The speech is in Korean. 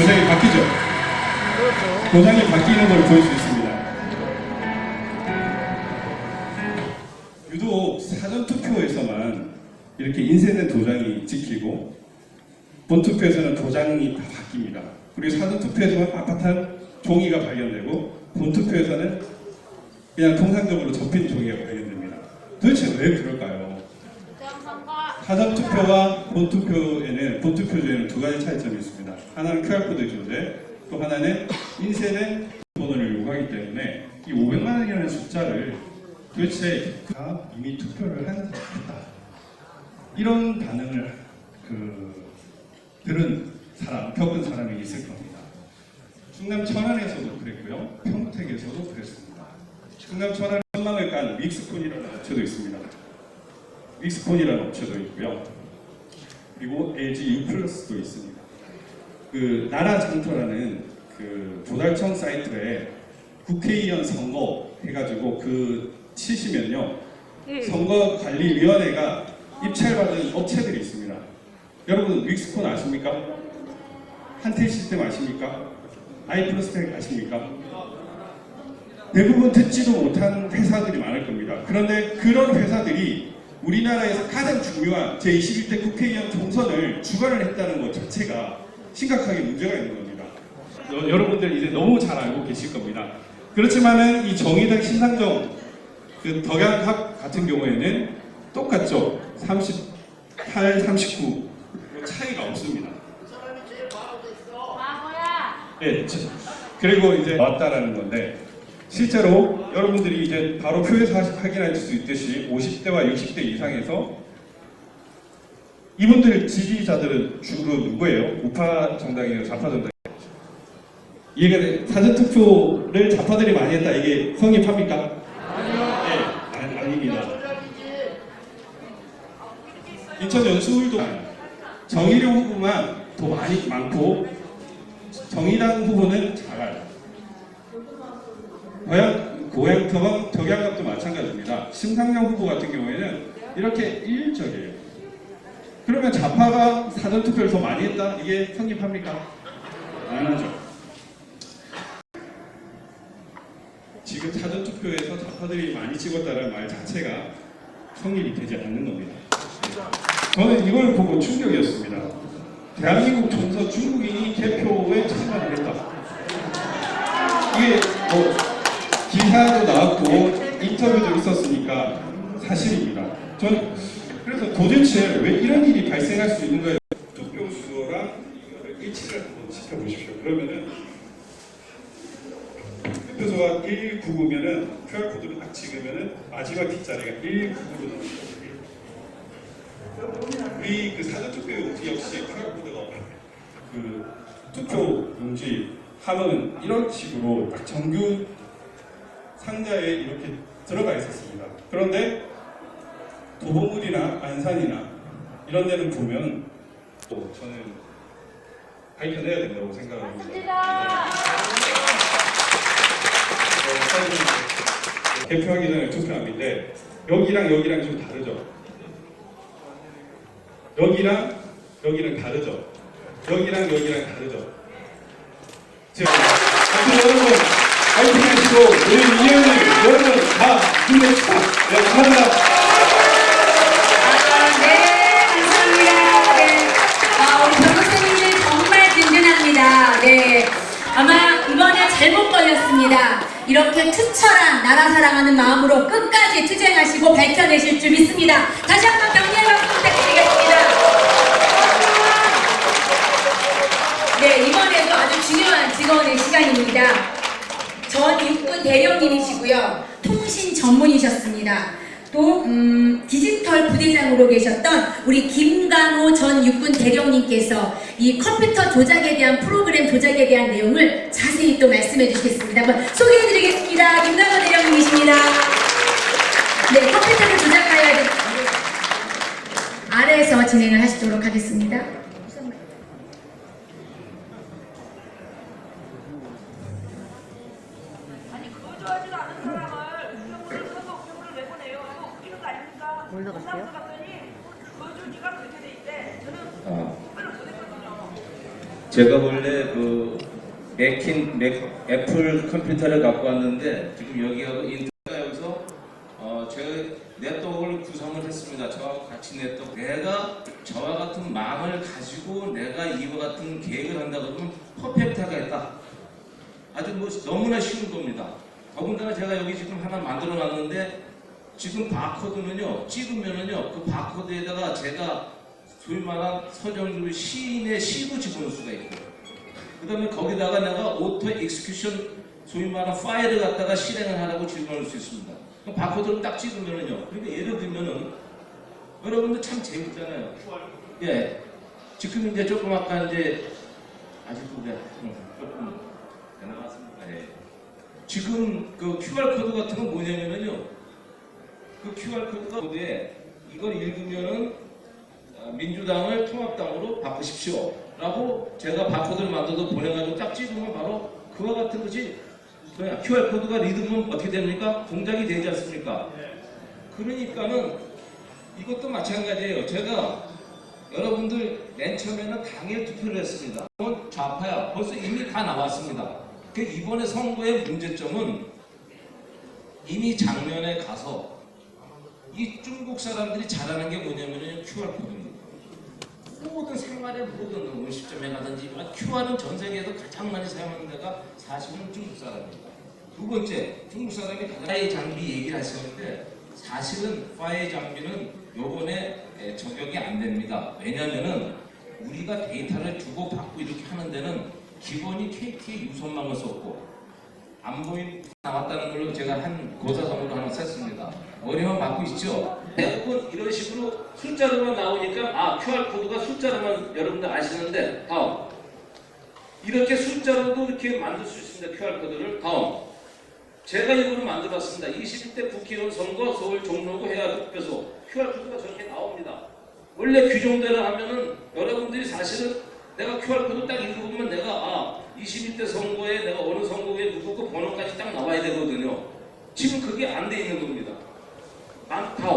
도장이 바뀌죠. 도장이 바뀌는 걸볼수 있습니다. 유독 사전 투표에서만 이렇게 인쇄된 도장이 찍히고 본 투표에서는 도장이 다 바뀝니다. 그리고 사전 투표에서만 빳빳한 종이가 발견되고 본 투표에서는 그냥 통상적으로 접힌 종이가 발견됩니다. 도대체 왜 그럴까요? 사전 투표와 본 투표에는 본 투표제에는 두 가지 차이점이 있습니다. 하나는 QR 코드 존재, 또 하나는 인쇄된 번호를 요구하기 때문에 이 500만 원이라는 숫자를 도대체 다 이미 투표를 한 사람이다. 이런 반응을 그 들은 사람, 겪은 사람이 있을 겁니다. 충남 천안에서도 그랬고요, 평택에서도 그랬습니다. 충남 천안 전망을 깐 믹스콘이라는 업체도 있습니다. 믹스콘이라는 업체도 있고요. 그리고 LG U+도 있습니다. 그 나라 장터라는 그 조달청 사이트에 국회의원 선거 해가지고 그 치시면요 선거관리위원회가 입찰받은 업체들이 있습니다. 여러분 믹스콘 아십니까? 한ቴ 시스템 아십니까? 아이플러스텍 아십니까? 대부분 듣지도 못한 회사들이 많을 겁니다. 그런데 그런 회사들이 우리나라에서 가장 중요한 제21대 국회의원 총선을 주관을 했다는 것 자체가 심각하게 문제가 있는 겁니다. 여, 여러분들 이제 너무 잘 알고 계실 겁니다. 그렇지만은 이 정의당 신당정 그 덕양합 같은 경우에는 똑같죠. 38, 39 차이가 없습니다. 저- 그리고 이제 왔다라는 건데 실제로 여러분들이 이제 바로 표에서 확인할 수 있듯이 50대와 60대 이상에서 이분들 지지자들은 주로 누구예요? 우파 정당이에요? 좌파 정당이에요? 이해가 돼? 사전 투표를 좌파들이 많이 했다 이게 성립합니까? 아니요. 예, 아니, 아닙니다. 인천 연수울도 정의령 후보만 더 많이 많고 정의당 후보는 작아요. 고향, 고향 덕양, 덕양갑도 마찬가지입니다. 심상정 후보 같은 경우에는 이렇게 일적이에요. 그러면 좌파가 사전 투표를 더 많이 했다? 이게 성립합니까? 안 하죠. 지금 사전 투표에서 좌파들이 많이 찍었다는 말 자체가 성립이 되지 않는 겁니다. 저는 이걸 보고 충격이었습니다. 대한민국 총선 중국인이 개표에 참가를 했다. 이게 뭐 기사도 나왔고 인터뷰도 있었으니까 사실입니다. 저는 그래서 도대체 왜 이런 일이 발생할 수 있는 거예요? 투표 수요랑 이거를 일치를 한번 시켜보십시오. 그러면은 투표소가 199면은 QR 코드를 딱 찍으면은 마지막 뒷자리가 199로 나옵니다. 우리 그 사전 투표 용지 역시 QR 코드가 그 투표 용지 함은 이런 식으로 딱 정규 상자에 이렇게 들어가 있었습니다. 그런데 도봉구리나 안산이나 이런 데는 보면 또 저는 밝혀내야 된다고 생각합니다. 진짜. 어, 개표하기 전에 투표함인데 여기랑 여기랑 좀 다르죠. 여기랑 여기랑 다르죠. 여기랑 여기랑 다르죠. 제가 여러분 파이팅 하시고 우리 이현님 여러분 다 힘내시다. 네, 감사합니다. 걸렸습니다. 이렇게 투철한 나라 사랑하는 마음으로 끝까지 투쟁하시고 밝혀내실 줄 믿습니다. 다시 한 번 격려의 박수 부탁드리겠습니다. 네, 이번에도 아주 중요한 직원의 시간입니다. 전 육군 대령님이시고요. 통신 전문이셨습니다. 또 음, 디지털 부대장으로 계셨던 우리 김강호 전 육군 대령님께서 이 컴퓨터 조작에 대한 프로그램 조작에 대한 내용을 자세히 또 말씀해 주시겠습니다. 한번 소개해드리겠습니다. 김강호 대령님이십니다. 네, 컴퓨터를 조작하여야 될 아래에서 진행을 하시도록 하겠습니다. 을 못했거든요. 제가 원래 그 맥킨 맥 애플 컴퓨터를 갖고 왔는데 지금 여기하고 인터가 여기서 어 제가 네트워크를 구성을 했습니다. 저하고 같이 네트워크. 내가 저와 같은 마음을 가지고 내가 이와 같은 계획을 한다 그러면 퍼펙트하겠다. 아주 뭐 너무나 쉬운 겁니다. 더군다나 제가 여기 지금 하나 만들어 놨는데 지금 바코드는요 찍으면은요 그 바코드에다가 제가 소위 말한 서정주 시인의 시도 집어넣을 수가 있고 그 다음에 거기다가 내가 오토 익스큐션 소위 말한 파일을 갖다가 실행을 하라고 집어넣을 수 있습니다. 그 바코드를 딱 찍으면은요 그러니까 예를 들면은 여러분들 참 재밌잖아요. 예. 지금 이제 조금 아까 이제 아직도 음, 조금 나왔습니다. 예. 지금 그 QR 코드 같은 건 뭐냐면은요. 그 QR 코드가 코드에 이걸 읽으면은 아, 민주당을 통합당으로 바꾸십시오. 라고 제가 바코드를 만들어서 보내가지고 딱 찍으면 바로 그와 같은 것이 QR 코드가 리듬은 어떻게 됩니까? 동작이 되지 않습니까? 그러니까는 이것도 마찬가지예요. 제가 여러분들 맨 처음에는 당일 투표를 했습니다. 좌파야. 벌써 이미 다 나왔습니다. 그 이번에 선거의 문제점은 이미 작년에 가서 이 중국 사람들이 잘하는 게 뭐냐면은 QR코드입니다. 모든 생활의 모든 음식점에 가든지 QR은 전 세계에서 가장 많이 사용하는 데가 사실은 중국 사람입니다. 두 번째, 중국 사람이 파이 장비 얘기를 하시는데 사실은 파이 장비는 요번에 에, 적용이 안 됩니다. 왜냐면은 우리가 데이터를 주고 받고 이렇게 하는 데는 기본이 KT의 유선망을 썼고 안 보인 나왔다는 걸로 제가 한 고사성으로 하나 썼습니다. 머리만 받고 있죠? 대부분 이런 식으로 숫자로만 나오니까 아 QR 코드가 숫자로만 여러분들 아시는데 다음 이렇게 숫자로도 이렇게 만들 수 있습니다. QR 코드를 다음 제가 이거를 만들었습니다. 21대 국회의원 선거 서울 종로구 해야 투표소 QR 코드가 저렇게 나옵니다. 원래 규정대로 하면은 여러분들이 사실은 내가 QR 코드 딱 읽어보면 내가 아 21대 선거에 내가 어느 선거에 누구 그 번호까지 딱 나와야 되거든요. 지금 그게 안 돼 있는 겁니다. 안타